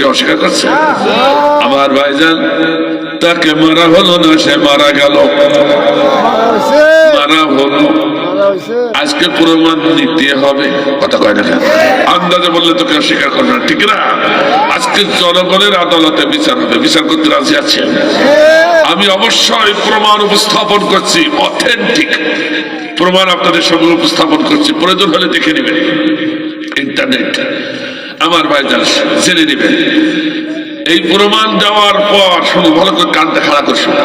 কি অস্বীকার করছে? আমার ভাইজান, তাকে মারা হলো না, সে মারা গেল। মারা হলো। আজকে প্রমাণ নিতে হবে। কথা কয় না আন্দাজে বললে তোকে অস্বীকার করবে না, ঠিক না? আজকে জনগণের আদালতে বিচার হবে। বিচার করতে রাজি আছে আমি অবশ্যই প্রমাণ উপস্থাপন করছি, অথেন্টিক। প্রমাণ আপনাদের সঙ্গে উপস্থাপন করছি। প্রয়োজন হলে দেখে নেবেন। ইন্টারনেট। আমার ভাইজান জেনে নেবেন এই প্রমাণ দেওয়ার পর, শুনো, ভালো করে কানটা খাড়া করে শোনো।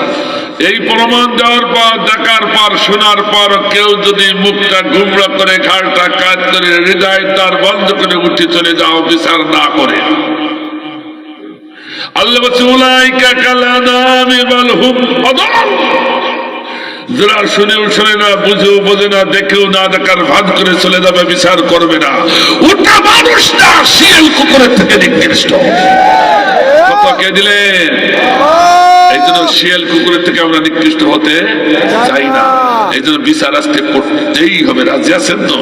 এই প্রমাণ দেওয়ার পর, দেখার পর, শোনার পর, কেউ যদি মুখটা গুমরা করে, ঘাড়টা কাজ করে, হৃদয় তার বন্ধ করে উঠে চলে যাও, বিচার না করে। আল্লাহ উলাইকা কালানামি বাল হুম যারা শুনেও শুনে না, বুঝেও বোঝে না, দেখেও না, দেখার ভান করে চলে যাবে, বিচার করবে না। ওটা মানুষ না, শিয়াল কুকুরের থেকে নিকৃষ্ট। শিয়াল করতেই হবে তো?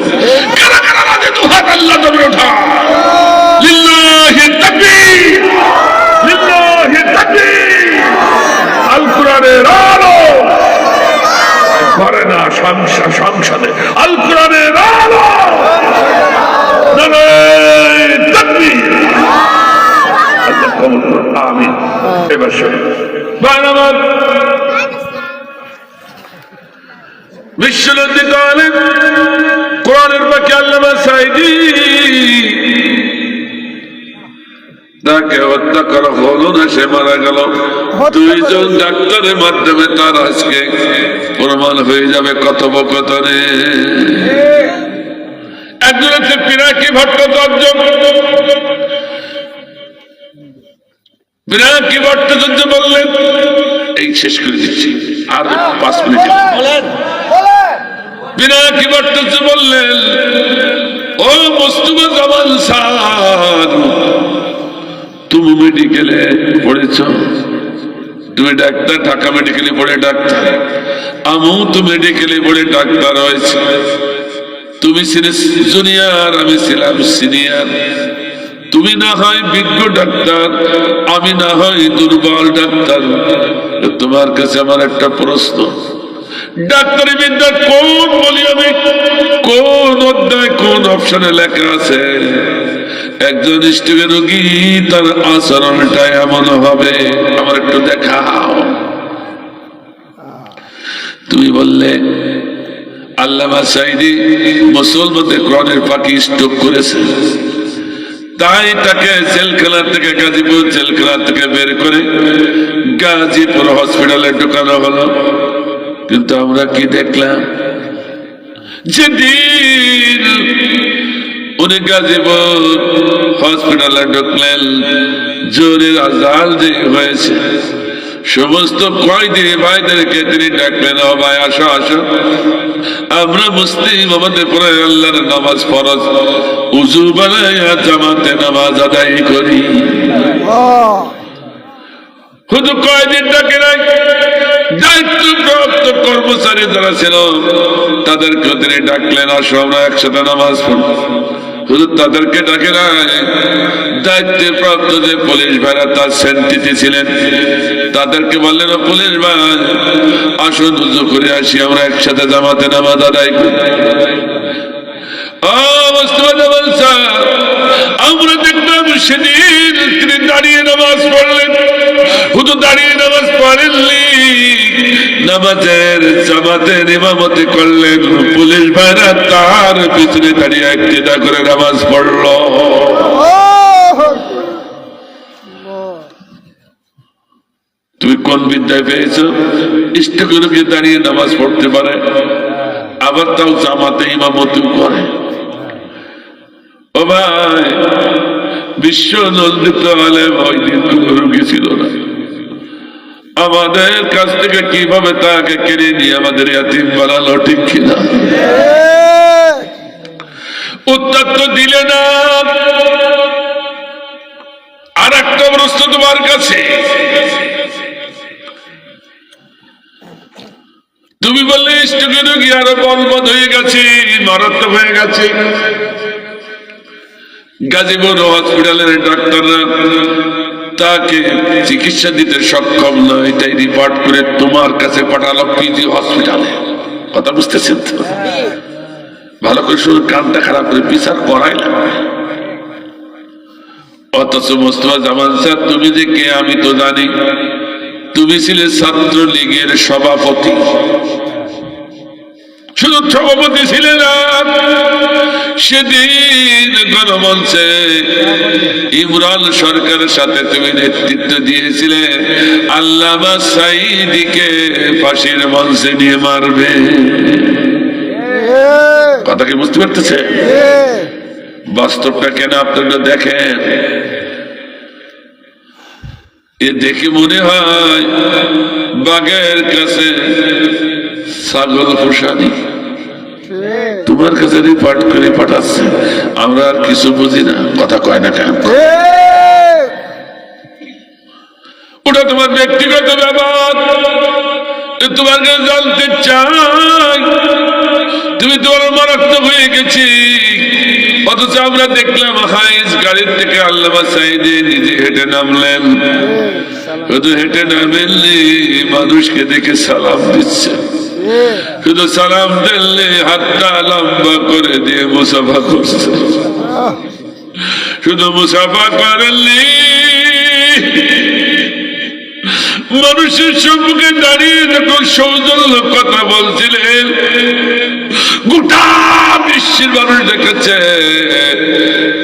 সংসদ আল কোরআনের আমিন এবার বিশ্বনন্দী কোরআনের বাকি আল্লামা সাইদি তাকে হত্যা করা হলো না সে মারা গেল। দুইজন ডাক্তারের মাধ্যমে তার আজকে প্রমাণ হয়ে যাবে কথোপকথনে। একজন হচ্ছে পিনাকি ভট্টাচার্য। পিনাকি ভট্টাচার্য বললেন এই শেষ করে দিচ্ছি আর পাঁচ মিনিট পিনাকি ভট্টাচার্য বললেন ও মুস্তফা জামান মেডিকেলে পড়েছ? তুমি ডাক্তার, ঢাকা মেডিকেলে পড়ে ডাক্তার। আমিও তো মেডিকেলে পড়ে ডাক্তার হয়েছে। তুমি ছিলে জুনিয়র, আমি ছিলাম সিনিয়র। তুমি না হয় বিজ্ঞ ডাক্তার, আমি না হয় দুর্বল ডাক্তার। তোমার কাছে আমার একটা প্রশ্ন। ডাক্তারি কোন বলি আমি? কোন অধ্যায় কোন অপশনে লেখা আছে? একজন রোগী, তার আচরণটা এমন হবে। আমার একটু দেখাও। তুমি বললে সাইদি মুসলমানদের ক্রনের পাখি স্ট্রোক করেছে। তাই তাকে জেলখানা থেকে, গাজীপুর জেলখানা থেকে বের করে গাজীপুর হসপিটালে ঢুকানো হলো। কিন্তু আমরা কি দেখলাম? যেদিন উনি গাজীপুর হসপিটালে ঢুকলেন, জোরের আজাল যে হয়েছে, সমস্ত কয়দি ভাইদেরকে তিনি ডাকলেন, ও ভাই, আসো আসো। আমরা মুসলিম, আমাদের পরে আল্লাহর নামাজ ফরজ। উজু বানাইয়া জামাতে নামাজ আদায় করি। শুধু কয়দিন ডাকে নাই? দায়িত্বপ্রাপ্ত কর্মচারী যারা ছিল, তাদেরকে তিনি ডাকলেন, আসো আমরা একসাথে নামাজ পড়ব। শুধু তাদেরকে ডাকে নাই। দায়িত্বে প্রাপ্ত যে পুলিশ ভাইরা তার সেন্টিতে ছিলেন, তাদেরকে বললেন, "ও পুলিশ ভাই, আসুন উজু করে আসি, আমরা একসাথে জামাতে নামাজ আদায় করি আমরা সেদিন তিনি দাঁড়িয়ে নামাজ পড়লেন। দাঁড়িয়ে নামাজ পড়েননি। করে তুমি কোন বিদ্যায় পেয়েছ? ইষ্টগুলোকে দাঁড়িয়ে নামাজ পড়তে পারে। আবার তাও জামাতে ইমামতি করে। ও ভাই বিশ্ব নন্দিত আলেম ওই দিন কোনো রুগী ছিল না। আমাদের কাছ থেকে কীভাবে তাকে কেড়ে নিয়ে আমাদের ইয়াতিম বানালো, ঠিক কিনা? উত্তর তো দিলে না। আর একটা প্রশ্ন তোমার কাছে। তুমি বললে স্টুডিও রোগী আরও বলবৎ হয়ে গেছে? মারাত্মক হয়ে গেছে। গাজীপুর হসপিটালের ডাক্তাররা তাকে চিকিৎসা দিতে সক্ষম নয় এটাই রিপোর্ট করে তোমার কাছে পাঠালো পিজি হসপিটালে। কথা বুঝতেছেন তো? ভালো করে শুধু কানটা খারাপ করে বিচার করাইলাম অথচ মোস্তফা জামান স্যার তুমি যে কে আমি তো জানি, তুমি ছিলে ছাত্র লীগের সভাপতি। শুধু সভাপতি ছিলেন সেদিন গণমঞ্চে ইমরান সরকারের সাথে তুমি নেতৃত্ব দিয়েছিলে। আল্লামা সাইদিকে ফাঁসির মঞ্চে নিয়ে মারবে। কথা কি বুঝতে পারতেছে? বাস্তবটা কেন আপনারা দেখেন? এ দেখে মনে হয় বাঘের কাছে ছাগল পোষানি। তোমার কাছে রিপোর্ট করে পাঠাচ্ছে আমরা আর কিছু বুঝি না কথা কয় না কেন? ওটা তোমার ব্যক্তিগত ব্যাপার। এ তোমার কাছে জানতে চাই তুমি তোমার মারাত্মক হয়ে গেছি। অথচ আমরা দেখলাম হাইস গাড়ির থেকে আল্লামা সাইদে নিজে হেঁটে নামলেন। শুধু হেঁটে নামেননি মানুষকে দেখে সালাম দিচ্ছে শুধু সালাম দিলে হাতটা লম্বা করে দিয়ে মুসাফা করছে। শুধু মুসাফা করেননি, মানুষের সম্মুখে দাঁড়িয়ে যখন সৌজন্য কথা বলছিলেন, গোটা বিশ্বের মানুষ দেখেছে,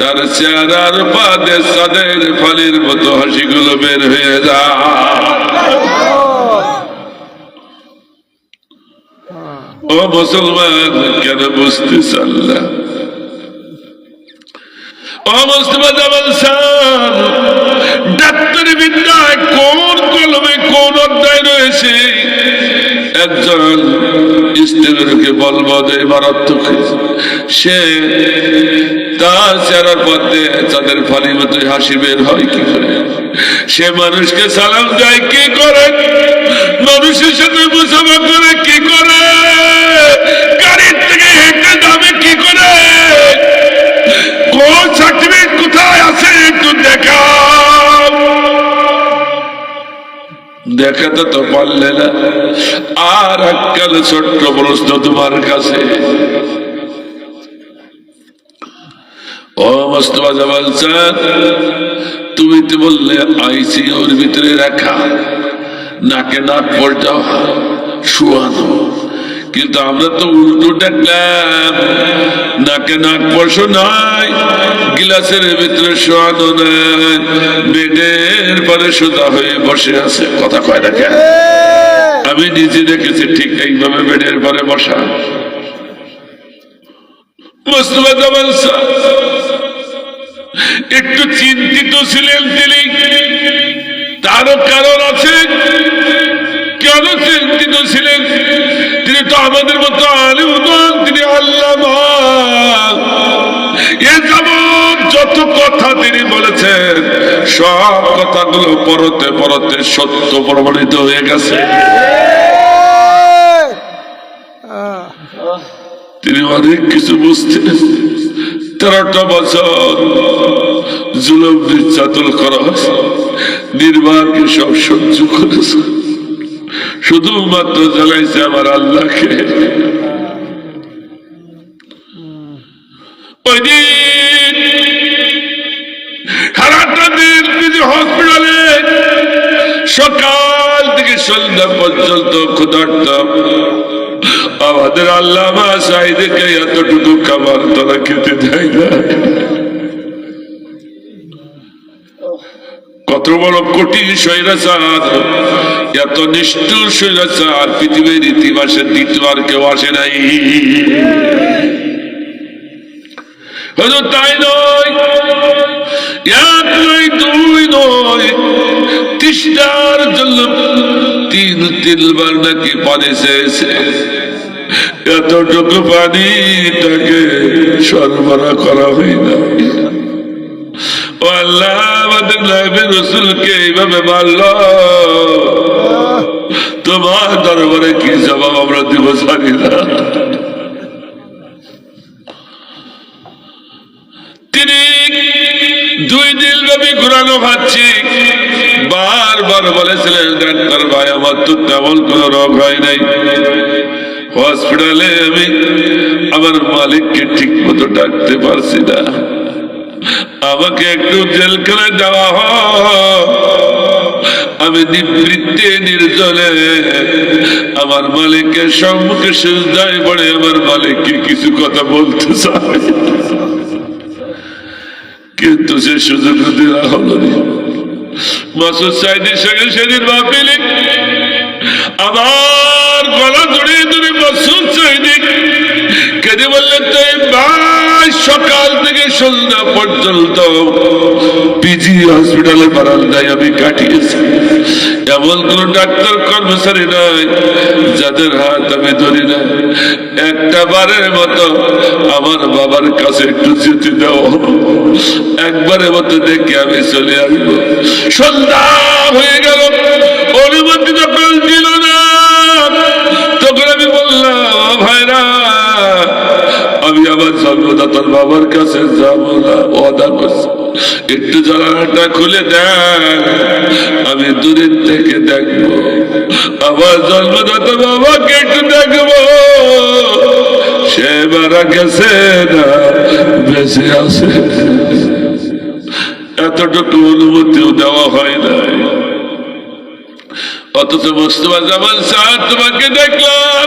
তার চেহারার পাদে সাদের ফলের মতো হাসিগুলো বের হয়ে যায়। ও মুসলমান, কেন বুঝতে চাল্লা ও সে তার চেহারার পথে তাদের ফালির মতো হাসি বের হয় কি করে? সে মানুষকে সালাম দেয় কি করে? মানুষের সাথে মুসাফা করে দেখাতে তো পারলে না। আর এককাল ছোট্ট প্রশ্ন তোমার কাছে। ও মোস্তফা জামাল স্যার, তুমি তো বললে আইসিওর ভিতরে রাখা। নাকে নাক পলটা শুয়ানো। কিন্তু আমরা তো উল্টো দেখলাম নাকে নাক পশো নাই, গিলাসের ভিতরে শোয়ানো নাই। বেডের পরে সোজা হয়ে বসে আছে, কথা কয় না কেন? আমি নিজে দেখেছি ঠিক এইভাবে বেডের পরে বসা। একটু চিন্তিত ছিলেন তিনি। তারও কারণ আছে। কেন চিন্তিত ছিলেন? আমাদের মতো আলিম তিনি যাবৎ যত কথা তিনি বলেছেন, সব কথাগুলো পরতে পরতে সত্য প্রমাণিত হয়ে গেছে। তিনি অনেক কিছু বুঝতেন। তেরোটা বছর জুলুম নির্যাতন করা হয়েছে নির্বাহকে সব সহ্য করেছে শুধুমাত্র জ্বালাইছে আমার আল্লাহকে। ওই দিন দিন হসপিটালে সকাল থেকে সন্ধ্যা পর্যন্ত ক্ষুধার্ত। আমাদের আল্লাহ মা সাইদেরকে এতটুকু খাবার তারা খেতে দেয় না। কত বড় কঠিন স্বৈরাচার এত নিষ্ঠুর স্বৈরাচার পৃথিবীর ইতিহাসের দ্বিতীয় আর কেউ আসে নাই। তাই নয়। এক নয়, দুই নয় তৃষ্ণার জন্য তিন তিনবার নাকি পানি চেয়েছে। এতটুকু পানি তাকে সরবরাহ করা হয় না ও আল্লাহ, আমাদের নবী রসুলকে এইভাবে মারল। তোমার দরবারে কি জবাব আমরা দিব জানি না। তিনি দুই দিন ব্যাপী ঘুরানো খাচ্ছি। বারবার বলেছিলেন ডাক্তার ভাই, আমার তো তেমন কোনো রোগ হয় নাই। হসপিটালে আমি আমার মালিককে ঠিক মতো ডাকতে পারছি না। আমাকে একটু জেলখানায় দেওয়া হয় আমি নিবৃত্তে নির্জনে আমার মালিকের সম্মুখে সুজদায় পড়ে আমার মালিককে কিছু কথা বলতে চাই কিন্তু সে সুযোগ দেওয়া হলো মাসুদ সঙ্গে সেদিন মাহফিলে আবার গলা জড়িয়ে ধরে মাসুদ সাইদিক কেঁদে বললেন তো এই ভাই সকাল থেকে সন্ধ্যা পর্যন্ত পিজি হসপিটালে বারান্দায় আমি কাটিয়েছি। এমন কোন ডাক্তার, কর্মচারী নয় যাদের হাত আমি ধরি না একটা বারের মতো আমার বাবার কাছে একটু যেতে দেওয়া একবারের মতো দেখে আমি চলে আসব। সন্ধ্যা হয়ে গেল। অনুমতি যখন জন্মদাতার বাবার কাছে যাব না। একটু জানালাটা খুলে দেন আমি দূরের থেকে দেখব। আমার জন্মদাতা বাবাকে একটু দেখব। সে মারা গেছে না, বেঁচে আছে। এতটুকু অনুমতিও দেওয়া হয় নাই। অথচ মোস্তফা জামান সাহেব তোমাকে দেখলাম।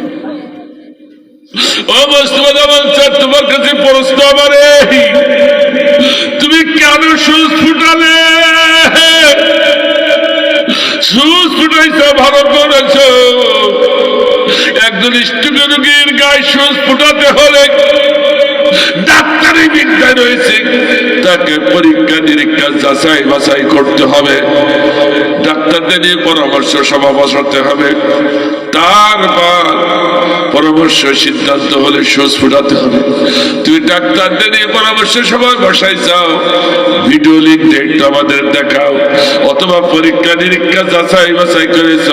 তোমার কাছে তুমি কেন সুস ফুটালে সুস ফুটাইছ ভালো করেছ একজন স্টুডেন্ট রোগীর গায়ে সুস ফুটাতে হলে ডাক্তারি বিদ্যায় রয়েছে। তাকে পরীক্ষা, নিরীক্ষা, যাচাই বাছাই করতে হবে। ডাক্তারদের নিয়ে পরামর্শ সভা বসাতে হবে। তারপর পরামর্শ সিদ্ধান্ত হলে সুচ ফুটাতে হবে। তুমি ডাক্তারদের নিয়ে পরামর্শ সভা বসাই চাও ভিডিও লিঙ্ক ডেট আমাদের দেখাও। অথবা পরীক্ষা, নিরীক্ষা, যাচাই বাছাই করেছ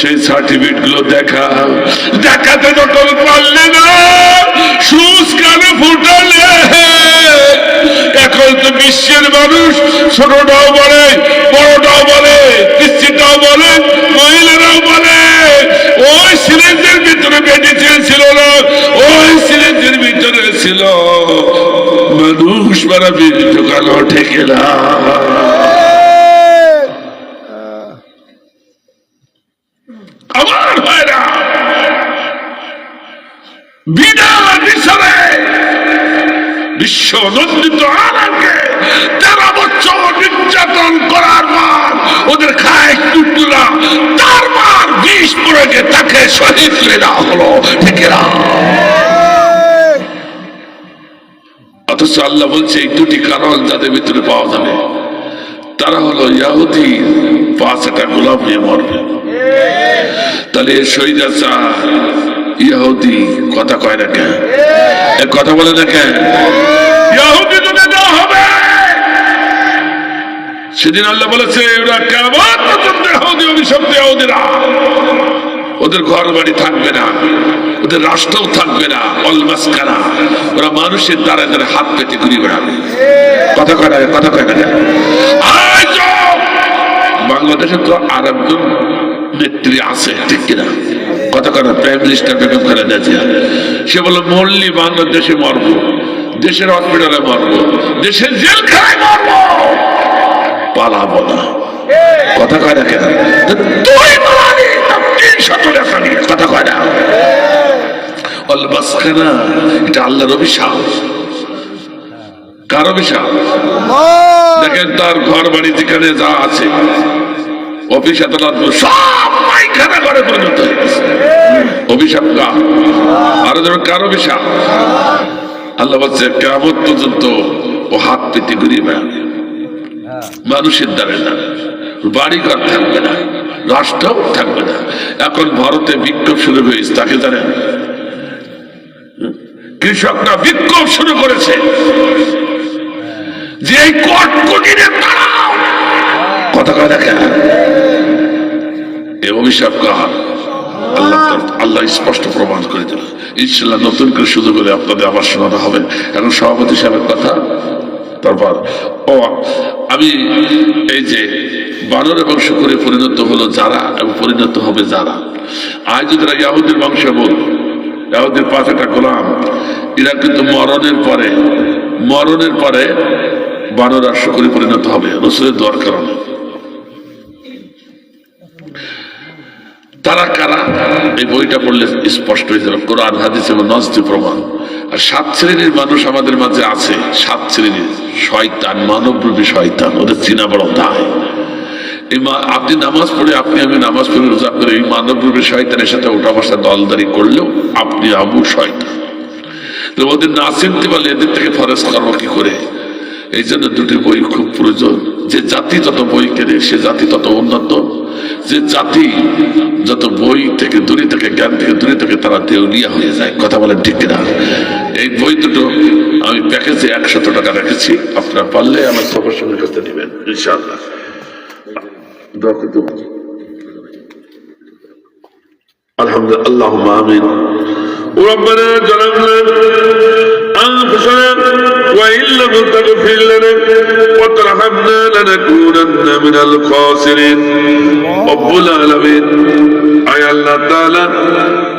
সেই সার্টিফিকেটগুলো দেখাও। দেখাতে যখন পারলে না। সুচ কানে ফুটালে। বিশ্বের মানুষ ছোটটাও বলে, বড়টাও বলে কৃষ্টিটাও বলে, মহিলারাও বলে। ওই সিলেন্সের ভিতরে মেডিসিন ছিল না, ওই সিলেন্সের ভিতরে ছিল। মানুষ মারা বীজ ঢোকানো ঠেকে না আমার ভাইরা বিশ্ব ওদের খায় টুকরা তার মার বিষ প্রয়োগে তাকে শহীদ করে দেওয়া হলো। অথচ আল্লাহ বলছে, এই দুটি কারণ যাদের ভিতরে পাওয়া যাবে। তারা হলো ইয়াহুদি পাঁচটা গোলাপ নিয়ে মরবে। তাহলে শহীদ আসা কথা কয় না কেন? কথা বলে না কেন? সেদিন আল্লাহ বলেছে ওরা কেমন ওদের ঘর বাড়ি থাকবে না, ওদের রাষ্ট্রও থাকবে না, অলমাসকানা। ওরা মানুষের দ্বারা দ্বারা হাত পেতে ঘুরে বেড়াবে। কথা কয় না, কথা কয় আজও বাংলাদেশে তো আর একজন নেত্রী আছে, ঠিক কিনা? কথা কথা প্রাইম মিনিস্টার বেগম খালেদা জিয়া। সে বলে মরলি বাংলাদেশে মরবো, দেশের হসপিটালে মরবো, দেশের জেলখানায় মরবো। পালাবো না। কথা কয় না কেন? তুই পালাবি তিনশত টাকা নিয়ে? কথা কয় না। অলবাসখানা এটা আল্লাহর অভিশাপ। কার অভিশাপ? দেখেন তার ঘর বাড়ি যেখানে যা আছে অফিস আদালত সব পায়খানা করে পরিণত অভিশাপ কার? আরও ধরো কার অভিশাপ? আল্লাহ বলছে কেমন পর্যন্ত ও হাত পেতে ঘুরিয়ে বেড়াবে। মানুষের দ্বারে না। বাড়িঘর থাকবে না, রাষ্ট্রও থাকবে না। এখন ভারতে বিক্ষোভ শুরু হয়েছে, তাকে জানেন? কৃষকরা বিক্ষোভ শুরু করেছে। যে এই কটকটিরে তাড়াও। কথা কয় দেখেন? এই অভিশাপ কার? আল্লাহ আল্লাহ স্পষ্ট প্রমাণ করে দিল ইনশাল্লাহ নতুন করে সুযোগ হলে আপনাদের আবার শোনানো হবে। এখন সভাপতি সাহেবের কথা তারপর ও, আমি এই যে বানর এবং শুকুরে পরিণত হলো যারা এবং পরিণত হবে যারা। যদি ইয়াহুদের বংশ বল ইয়াহুদের পাঁচ একটা গোলাম, এরা কিন্তু মরণের পরে মরণের পরে বানর আর শুকুরে পরিণত হবে, রসুলের দোয়ার কারণে। তারা কারা? এই বইটা পড়লে স্পষ্ট হয়ে যাবে। কোরআন, হাদিস এবং নজদি প্রমাণ। আর সাত শ্রেণির মানুষ আমাদের মাঝে আছে। সাত শ্রেণির শয়তান, মানবরূপী শয়তান, ওদের চিনা বড় দায় আপনি নামাজ পড়ে, আপনি আমি নামাজ পড়ে রোজা করে এই মানবরূপী শয়তানের সাথে ওঠা বসা দলদারি করলেও আপনি আমু শয়তান। ওদের না চিনতে পারলে এদের থেকে ফরেস্ট করব কি করে? এই জন্য দুটি বই খুব প্রয়োজন। যে জাতি যত বই কেনে সে জাতি তত উন্নত যে জাতি যত বই থেকে দূরে থেকে জ্ঞান থেকে দূরে থেকে তারা দেউলিয়া হয়ে যায় কথা বলেন ঠিক কিনা এই বই দুটো আমি প্যাকেজে একশত টাকা রেখেছি আপনারা পারলে আমার প্রফেশনের কাছে নেবেন ইনশাআল্লাহ দোয়া করতে পারি। الحمد لله اللهم امين وربنا ظلمنا انفسنا وان لم تغفر لنا وترحمنا لنكونن من الخاسرين رب العالمين আয় আল্লাহ তাআলা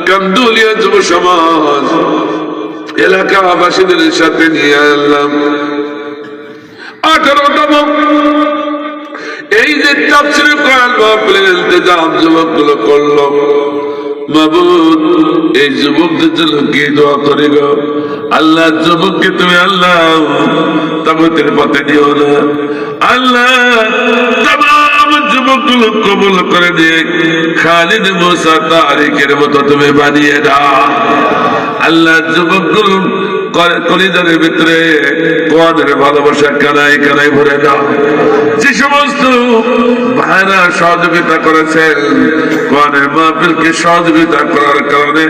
কান্দুলিয়া যুব সমাজ এলাকাবাসীদের সাথে নিয়ে আল্লাহ আঠারোতম এই যে তাফসির কোরআন মাহফিলের ইলতিজাম যুবকগুলো করলো মাবুদ এই যুবকদের জন্য কি দোয়া করি গো আল্লাহ যুবককে তুমি আল্লাহ তাবতের পথে নিও না। আল্লাহ যুবকগুলো কবুল করে দিয়ে খালিদ মোসা তারিখের মতো তুমি বানিয়ে দাও। আল্লাহ যুবকগুলো কলিজারের ভিতরে কোয়াদের ভালোবাসা কানাই কানাই ভরে দাও। যে সমস্ত ভাইরা সহযোগিতা করেছেন কোয়ানের মাহফিলকে সহযোগিতা করার কারণে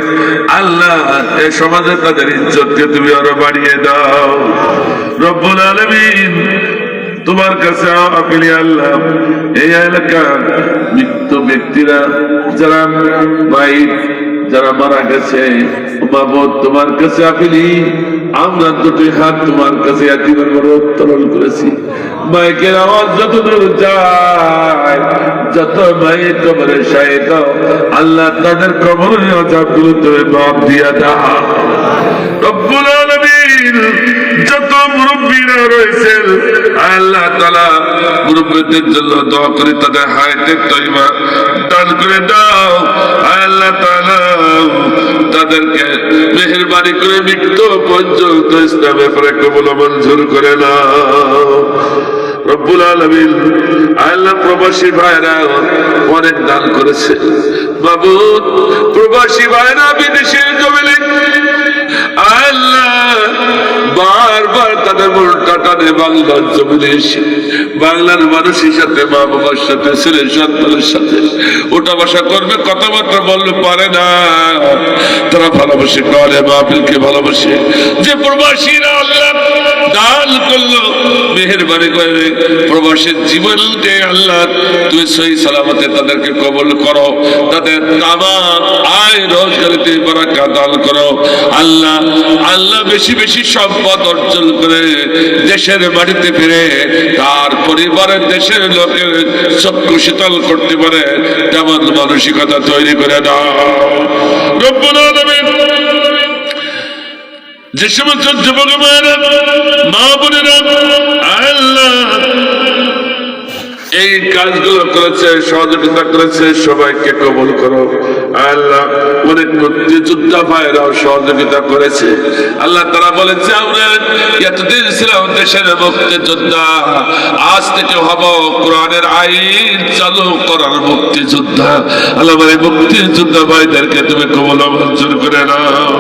আল্লাহ এ সমাজে তাদের ইজ্জতকে তুমি আরও বাড়িয়ে দাও। রব্বুল আলমিন, তোমার কাছে আপিলি আল্লাহ এই এলাকার মৃত্যু ব্যক্তিরা, যারা ভাই যারা মারা গেছে তোমার কাছে আপিলি, আমরা দুটি হাত তোমার কাছে একবার উত্তোলন করেছি। মাইকের আওয়াজ যত যায়, যত মায়ের কবরে শায়িত আল্লাহ তাদের কবরের আজাবগুলো তুমি মাপ দিয়া দাও। যত মুরব্বীরা রয়েছেন আল্লাহ তাআলা মুরব্বীদের জন্য দোয়া করে, তাদের হায়াতে তৈবা দান করে দাও। তাদেরকে মেহরবানি করে মৃত্যু পর্যন্ত ইসলামের পরে কবল মঞ্জুর করে না রব্বুল আলমিন, আল্লাহ অনেক দান করেছে। বাবু, প্রবাসী ভাইরা বিদেশের জমিলে বারবার তাদের বাংলার জমিনে এসে, বাংলার মানুষের সাথে, মা বাবার সাথে সন্তানের সাথে ওটা বাসা করবে, কথাবার্তা বললে পারে না। তারা ভালোবাসে করে মাহফিলকে ভালোবাসে। যে প্রবাসীরা দান করল। মেহরবানি করে প্রবাসের জীবনকে আল্লাহ, তুমি সহি সালামতে তাদেরকে কবল করো। তাদের তামা আয় রোজগারিতে বারাকা দান করো। আল্লাহ আল্লাহ বেশি বেশি সম্পদ অর্জন করে দেশের বাড়িতে ফিরে, তার পরিবারের দেশের লোকের চক্ষু শীতল করতে পারে, তেমন মানসিকতা তৈরি করে দাও। যে সমস্ত যুবক মায়েরা মা বোনেরা, আল্লাহ এই কাজগুলো করেছে, সহযোগিতা করেছে, সবাইকে কবল করো। আল্লাহ অনেক মুক্তিযোদ্ধা ভাইরাও সহযোগিতা করেছে। আল্লাহ তারা বলেছে আমরা এতদিন ছিলাম দেশের মুক্তিযোদ্ধা, আজ থেকে হব কোরআনের আইন চালু করার মুক্তিযোদ্ধা। আল্লাহ এই মুক্তিযোদ্ধা ভাইদেরকে তুমি কবল মঞ্জুর করে নাও।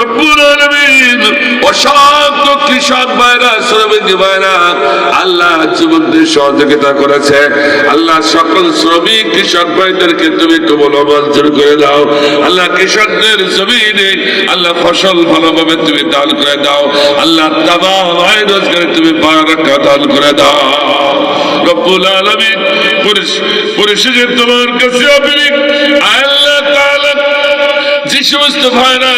রব্বুল আলামিন অসংখ্য কৃষক ভাইরা, শ্রমিক ভাইরা আল্লাহ যুবকদের সহযোগিতা করেছে। আল্লাহ সকল শ্রমিক, কৃষক ভাইদেরকে তুমি করে দাও। আল্লাহ কৃষকদের জমিনে আল্লাহ ফসল ভালোভাবে তুমি দান করে দাও। আল্লাহ রোজগারে তুমি দান করে দাও। রব্বুল তোমার কাছে আল্লাহ যে সমস্ত ভাইরা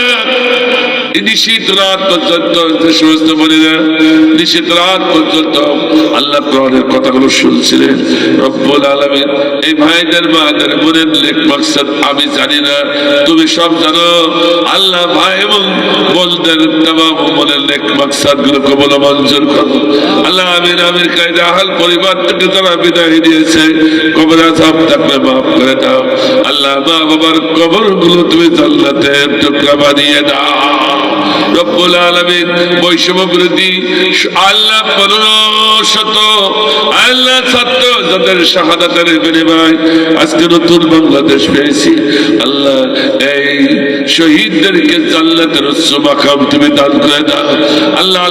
নিশীত রাত পর্যন্ত সমস্ত বোনেরা নিশীত রাত পর্যন্ত আল্লাহ কোরআনের কথাগুলো শুনছিলেন। রব্বুল আলামিন, এই ভাইদের মাদের বোনের লেখ মাকসাদ আমি জানি না, তুমি সব জানো। আল্লাহ ভাই এবং বোনদের তামাম মনের লেখ মাকসাদগুলো কবল মঞ্জুর করো আল্লাহ আমির আমির কায়দা আহাল পরিবার থেকে তারা বিদায় দিয়েছে কবর আজাব থাকলে মাফ করে দাও। আল্লাহ মা বাবার কবরগুলো তুমি জান্নাতের টুকরা বানিয়ে দাও। রব্বুল আলামিন বিরোধী আল্লাহ পনেরো আল্লাহ যাদের শাহাদাতের বিনিময় আজকে নতুন বাংলাদেশ পেয়েছি। আল্লাহ, এই শহীদদেরকে মাকাম তুমি দান করে দাও। আল্লাহ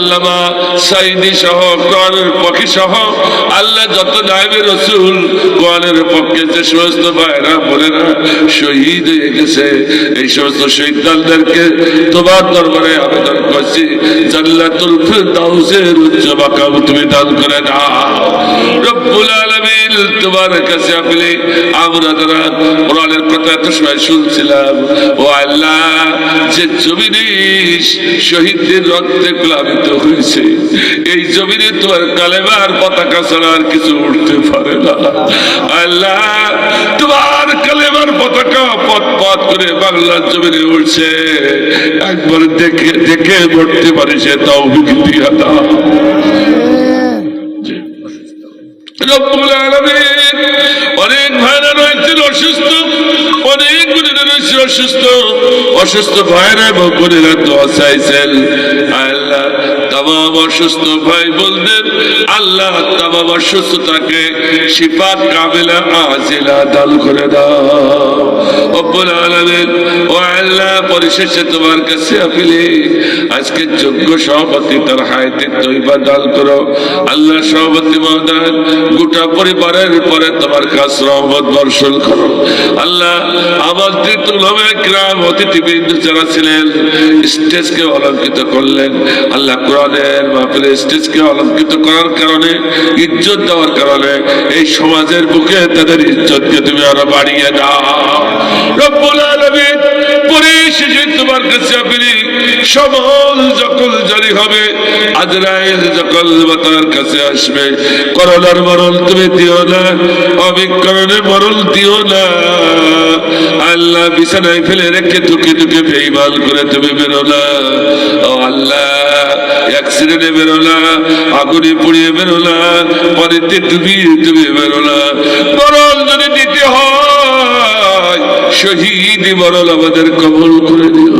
সাইদি সহ, কোরআনের পক্ষে সহ, আল্লাহ যত নাইবে রসুল কোরআনের পক্ষে যে সমস্ত ভাইরা, বোনেরা শহীদ হয়ে গেছে, এই সমস্ত শহীদদেরকে তোমার দরবারে আবেদন করছি। ফিরদাউসের উচ্চ মাকাম তুমি দান করে দাও। রব্বুল আলামিন, তোমার কাছে আমরা যারা কোরআনের কথা এত সময় শুনছিলাম, ও আল্লাহ, যে জমিনে শহীদদের রক্তে প্লাবিত হয়েছে, এই জমিনে তোমার কালেমার পতাকা ছাড়া আর কিছু উঠতে পারে না। আল্লাহ কালেমার পতাকা পথ পথ করে বাংলার জমিনে উঠছে একবার দেখে দেখে মরতে পারে সে তাও অনেক ভাইরা রয়েছেন অসুস্থ, অনেক বোনেরা রয়েছে অসুস্থ। অসুস্থ ভাইরা বোনেরা দোয়া চাইছেন। আল্লাহ পরিশেষে তোমার কাছে আপিলে আজকে যোগ্য সভাপতি তার তৈবা করো। আল্লাহ সভাপতি গোটা পরিবারের পরে তোমার কাছ রহমত বর্ষণ করো। আল্লাহ আমার তৃতীয় অতিথিবৃন্দ যারা ছিলেন, স্টেজকে অলঙ্কিত করলেন। আল্লাহ কোরআনের মাহফিলে স্টেজকে অলঙ্কৃত করার কারণে, ইজ্জত দেওয়ার কারণে, এই সমাজের বুকে তাদের ইজ্জতকে তুমি আরও বাড়িয়ে দাও। রব্বুল আলামিন পরিশেষে তোমার কাছে আপনি যখন জারি হবে তোমার কাছে আসবে। করোনার মরণ তুমি দিও না মরণ দিও না। আল্লাহ বিছানায় ফেলে রেখে দুঃখে দুঃখে বেইমাল করে তুমি বেরো না। ও আল্লাহ অ্যাক্সিডেন্টে বেরো না, আগুনে পুড়িয়ে বেরো না পানিতে ডুবিয়ে তুমি বেরো না। মরণ যদি দিতে হয় শহীদ মরণ আমাদের কবল করে দিও।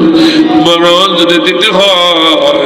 মরণ যদি দিতে হয়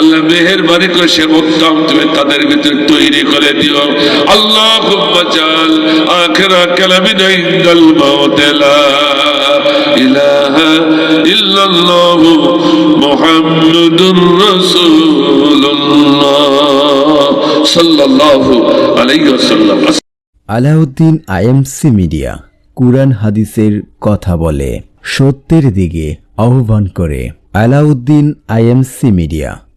আল্লাহ মেহেরবানি করে সে উত্তম তুমি তাদের ভিতরে তৈরি করে দিও। আল্লাহ জাল আখেরা কালামিনা ইন্দাল আলাউদ্দিন আইএমসি মিডিয়া কুরআন হাদিসের কথা বলে সত্যের দিকে আহ্বান করে আলাউদ্দিন আইএমসি মিডিয়া।